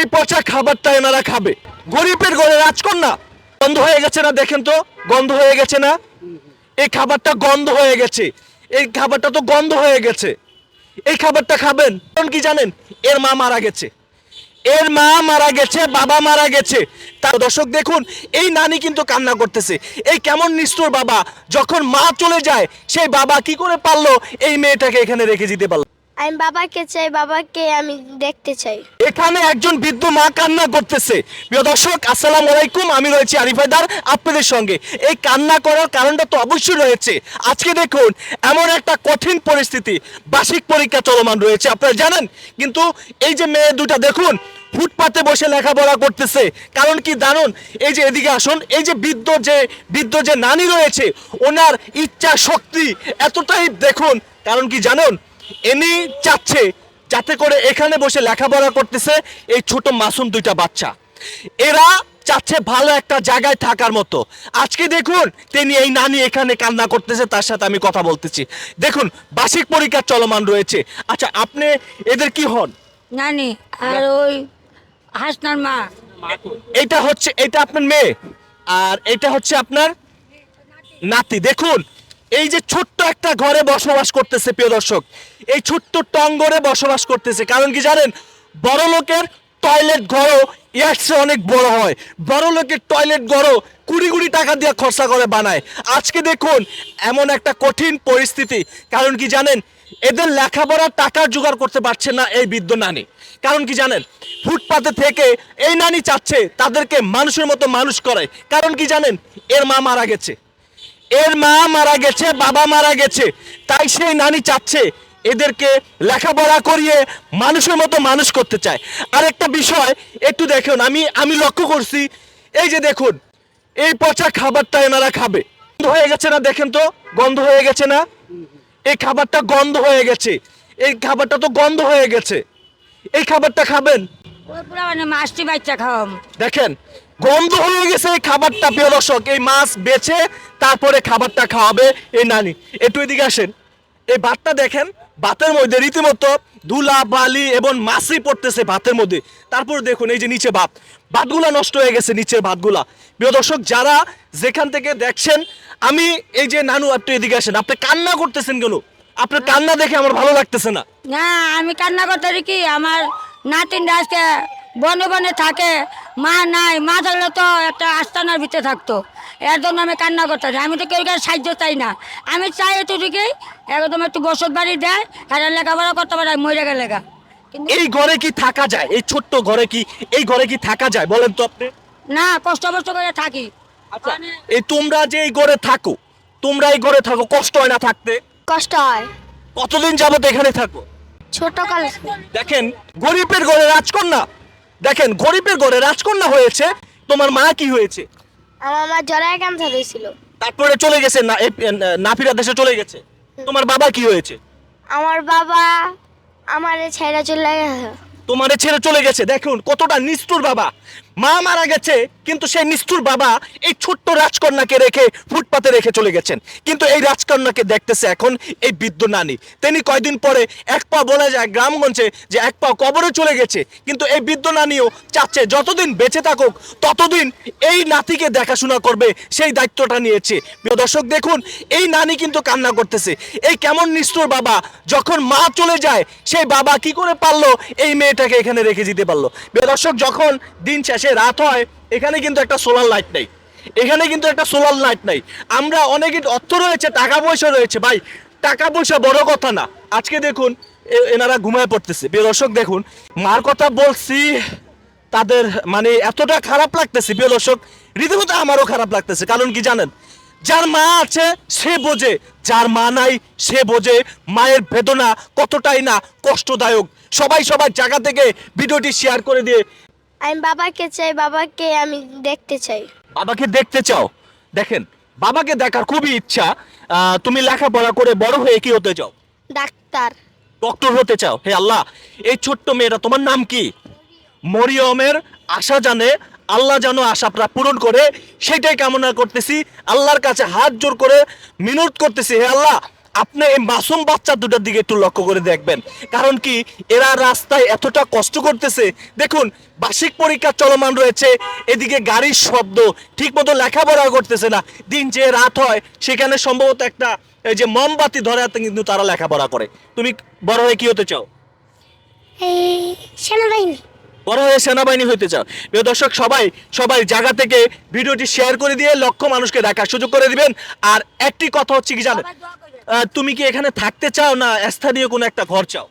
এই পচা খাবারটা এনারা খাবে। গরিবের ঘরে রাজকন্যা। গন্ধ হয়ে গেছে না, দেখেন তো, গন্ধ হয়ে গেছে না? এই খাবারটা গন্ধ হয়ে গেছে। এই খাবারটা তো গন্ধ হয়ে গেছে। এই খাবারটা খাবেন? কারণ কি জানেন? এর মা মারা গেছে। এর মা মারা গেছে, বাবা মারা গেছে। তার দর্শক দেখুন, এই নানি কিন্তু কান্না করতেছে। এই কেমন নিষ্ঠুর বাবা, যখন মা চলে যায়, সেই বাবা কি করে পারল এই মেয়েটাকে এখানে রেখে দিতে পারল? আমি বাবাকে চাই, বাবাকে আমি দেখতে চাই। এখানে একজন বৃদ্ধ মা কান্না করতেছে। প্রিয় দর্শক, আসসালামু আলাইকুম। আমি রয়েছি আরিফায়দার আপনাদের সঙ্গে। এই কান্না করার কারণটা তো অবশ্যই রয়েছে। আজকে দেখুন, এমন একটা কঠিন পরিস্থিতি। বার্ষিক পরীক্ষা চলমান রয়েছে, আপনারা জানেন। কিন্তু এই যে মেয়ে দুটা, দেখুন, ফুটপাতে বসে লেখাপড়া করতেছে। কারণ কি জানুন? এই যে এদিকে আসুন, এই যে বৃদ্ধ যে বৃদ্ধ যে নানি রয়েছে, ওনার ইচ্ছা শক্তি এতটাই, দেখুন। কারণ কি জানুন? এনি চাচ্ছে যাতে করে এখানে বসে লেখাপড়া করতেছে এই ছোট মাসুম দুইটা বাচ্চা। এরা চাচ্ছে ভালো একটা জায়গায় থাকার মতো। আজকে দেখুন তিনি এই নানি এখানে কান্না করতেছে তার সাথে আমি কথা বলতেছি। দেখুন বার্ষিক পরীক্ষা চলমান রয়েছে। আচ্ছা আপনি এদের কি হন? নানি আর ওই হাসনার মা। এটা হচ্ছে এটা আপনার মেয়ে আর এটা হচ্ছে আপনার নাতি। দেখুন এই যে ছোট্ট একটা ঘরে বসবাস করতেছে, প্রিয় দর্শক, এই ছোট্ট টঙ্গরে বসবাস করতেছে। কারণ কি জানেন? বড় লোকের টয়লেট ঘরও এর অনেক বড় হয়। বড় লোকের টয়লেট ঘরও কুড়ি কুড়ি টাকা দিয়ে খরচা করে বানায়। আজকে দেখুন, এমন একটা কঠিন পরিস্থিতি। কারণ কি জানেন? এদের লেখাপড়ার টাকার জোগাড় করতে পারছে না এই বৃদ্ধ নানি। কারণ কি জানেন? ফুটপাতে থেকে এই নানি চাচ্ছে, তাদেরকে মানুষের মতো মানুষ করে। কারণ কি জানেন? এর মা মারা গেছে। এর মা মারা গেছে বাবা মারা গেছে তাই সেই নানি চাচ্ছে এদেরকে লেখাপড়া করিয়ে মানুষের মতো মানুষ করতে চায়। আর একটা বিষয় একটু দেখুন আমি আমি লক্ষ্য করছি এই যে দেখুন এই পচা খাবারটা এনারা খাবে। গন্ধ হয়ে গেছে না দেখেন তো গন্ধ হয়ে গেছে না? এই খাবারটা গন্ধ হয়ে গেছে এই খাবারটা তো গন্ধ হয়ে গেছে। এই খাবারটা খাবেন? ওই পুরা মাছটি বাচ্চা খাওয়াম। দেখেন গন্ধ হয়ে গেছে এই খাবারটা, প্রিয় দর্শক। এই মাছ বেছে তারপরে খাবারটা খাওয়াবে এই নানি। একটু এদিকে আসেন। এই ভাতটা দেখেন, ভাতের মধ্যে রীতিমতো ধুলা, বালি এবং মাছি পড়তেছে ভাতের মধ্যে। তারপর দেখুন এই যে নিচে ভাত। ভাতগুলা নষ্ট হয়ে গেছে নিচের ভাতগুলা। প্রিয় দর্শক, যারা যেখান থেকে দেখছেন, আমি এই যে নানু আপনি এদিকে আসেন। আপনি কান্না করতেছেন কেন? আপনার কান্না দেখে আমার ভালো লাগতেছে না। আমি কান্না করতে কি? আমার নাতিনটা আজকে বনে বনে থাকে মা নাই মা থাকলে তো একটা আস্তানার ভিতরে থাকতো। এর জন্য আমি কান্না করতে আমি তো কেউ কারও সাহায্য চাই না। আমি চাই এটুকুই একদম একটু বসত বাড়ি দেয় আর লেখাপড়া করতে পারে মরে গেলে গা। এই ঘরে কি থাকা যায়? এই ছোট্ট ঘরে কি এই ঘরে কি থাকা যায়? বলেন তো আপনি। না কষ্ট কষ্ট করে থাকি। আচ্ছা এই তোমরা যে এই ঘরে থাকো তোমরা এই ঘরে থাকো কষ্ট হয় না থাকতে? কষ্ট হয়। কতদিন যাবত এখানে থাকো? ছোট কাল দেখেন গরিবের ঘরে রাজকন্যা দেখেন গরিবের ঘরে রাজকন্যা হয়েছে তোমার মা কি হয়েছে? আমার মা জরায় ক্যান্সার হয়েছিল। তারপরে চলে গেছে না নাফিরা দেশে চলে গেছে। তোমার বাবা কি হয়েছে? আমার বাবা আমারে ছেড়ে চলে গেছে। তোমারে ছেড়ে চলে গেছে। দেখুন কতটা নিষ্ঠুর বাবা। মা মারা গেছে, কিন্তু সেই নিষ্ঠুর বাবা এই ছোট্ট রাজকন্যাকে রেখে ফুটপাতে রেখে চলে গেছেন। কিন্তু এই রাজকন্যাকে দেখতেছে এখন এই বৃদ্ধ নানি। তিনি কয়দিন পরে এক পা বলা যায় গ্রামগঞ্জে যে এক পা কবরে চলে গেছে। কিন্তু এই বৃদ্ধ নানিও চাচ্ছে, যতদিন বেঁচে থাকুক, ততদিন এই নাতিকে দেখাশোনা করবে, সেই দায়িত্বটা নিয়েছে। প্রিয় দর্শক, দেখুন, এই নানি কিন্তু কান্না করতেছে। এই কেমন নিষ্ঠুর বাবা, যখন মা চলে যায়, সেই বাবা কি করে পারল এই মেয়েটাকে এখানে রেখে দিতে পারল? প্রিয় দর্শক, যখন দিন শেষে রাত হয়, এখানে কিন্তু একটা সোলার লাইট নেই। এখানে কিন্তু একটা সোলার লাইট নাই। আমরা অনেক অর্থ রয়েছে, টাকা পয়সা রয়েছে। ভাই, টাকা পয়সা বড় কথা না। আজকে দেখুন এনারা ঘুমায় পড়তেছে। প্রিয় দর্শক, দেখুন, মার কথা বলছি, তাদের মানে এতটা খারাপ লাগতেছে। প্রিয় দর্শক, রীতিমতো আমারও খারাপ লাগতেছে। কারণ কি জানেন? যার মা আছে, সে বোঝে। যার মা নাই, সে বোঝে। মায়ের বেদনা কতটাই না কষ্টদায়ক। সবাই সবার জায়গা থেকে ভিডিওটি শেয়ার করে দিয়ে আমি বাবাকে চাই বাবাকে আমি দেখতে চাই। বাবাকে দেখতে চাও? দেখেন বাবাকে দেখার খুবই ইচ্ছা। আহ, তুমি লেখাপড়া করে বড় হয়ে কি হতে চাও? ডাক্তার। ডক্টর হতে চাও? হে আল্লাহ এই ছোট্ট মেয়েরা তোমার নাম কি? মরিয়মের আশা জানে আল্লাহ যেন আশাটা পূরণ করে সেটাই কামনা করতেছি। আল্লাহর কাছে হাত জোর করে মিনত করতেছি। হে আল্লাহ আপনি এই মাসুম বাচ্চা দুটার দিকে একটু লক্ষ্য করে দেখবেন। কারণ কি এরা রাস্তায় এতটা কষ্ট করতেছে। দেখুন বার্ষিক পরীক্ষা চলমান রয়েছে এদিকে গাড়ির শব্দ ঠিক মতো লেখাপড়া করতেছে না। দিন যে রাত হয় সেখানে সম্ভবত একটা এই যে মোমবাতি ধরে কিন্তু তারা লেখাপড়া করে। তুমি বড় হয়ে কি হতে চাও? সেনাবাহিনী। বড় হয়ে সেনাবাহিনী হইতে চাও। প্রিয় দর্শক সবাই সবাই জায়গা থেকে ভিডিওটি শেয়ার করে দিয়ে লক্ষ মানুষকে দেখার সুযোগ করে দিবেন। আর একটি কথা হচ্ছে কি জানেন? তুমি কি এখানে থাকতে চাও না স্থানীয় কোনো একটা ঘর চাও?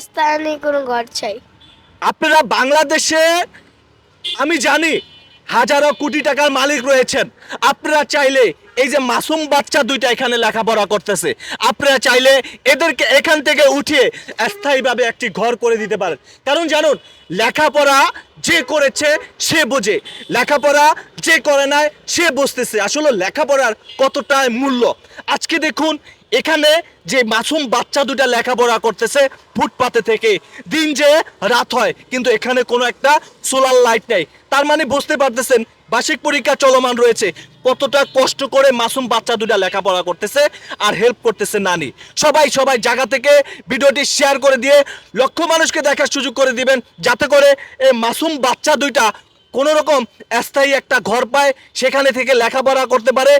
স্থানীয় কোনো ঘর চাই। আপনারা বাংলাদেশে আমি জানি হাজারো কোটি টাকার মালিক রয়েছেন। আপনারা চাইলে এই যে মাসুম বাচ্চা দুইটা এখানে লেখাপড়া করতেছে। আপনারা চাইলে এদেরকে এখান থেকে উঠিয়ে স্থায়ীভাবে একটি ঘর করে দিতে পারেন। কারণ জানুন, লেখাপড়া যে করেছে, সে বোঝে। লেখাপড়া যে করে নাই, সে বুঝতেছে। আসলে লেখাপড়ার কতটা মূল্য। আজকে দেখুন এখানে যে মাসুম বাচ্চা দুটা লেখাপড়া করতেছে ফুটপাতে থেকে। দিন যে রাত হয়, কিন্তু এখানে কোনো একটা সোলার লাইট নেই। তার মানে বুঝতে পারতেছেন, বার্ষিক পরীক্ষা চলমান রয়েছে। কতটা কষ্ট করে মাসুম বাচ্চা দুটা লেখাপড়া করতেছে আর হেল্প করতেছে নানি। সবাই সবাই জায়গা থেকে ভিডিওটি শেয়ার করে দিয়ে লক্ষ মানুষকে দেখার সুযোগ করে দিবেন, যাতে করে এই মাসুম বাচ্চা দুইটা কোনো রকম স্থায়ী একটা ঘর পায়, সেখানে থেকে লেখাপড়া করতে পারে।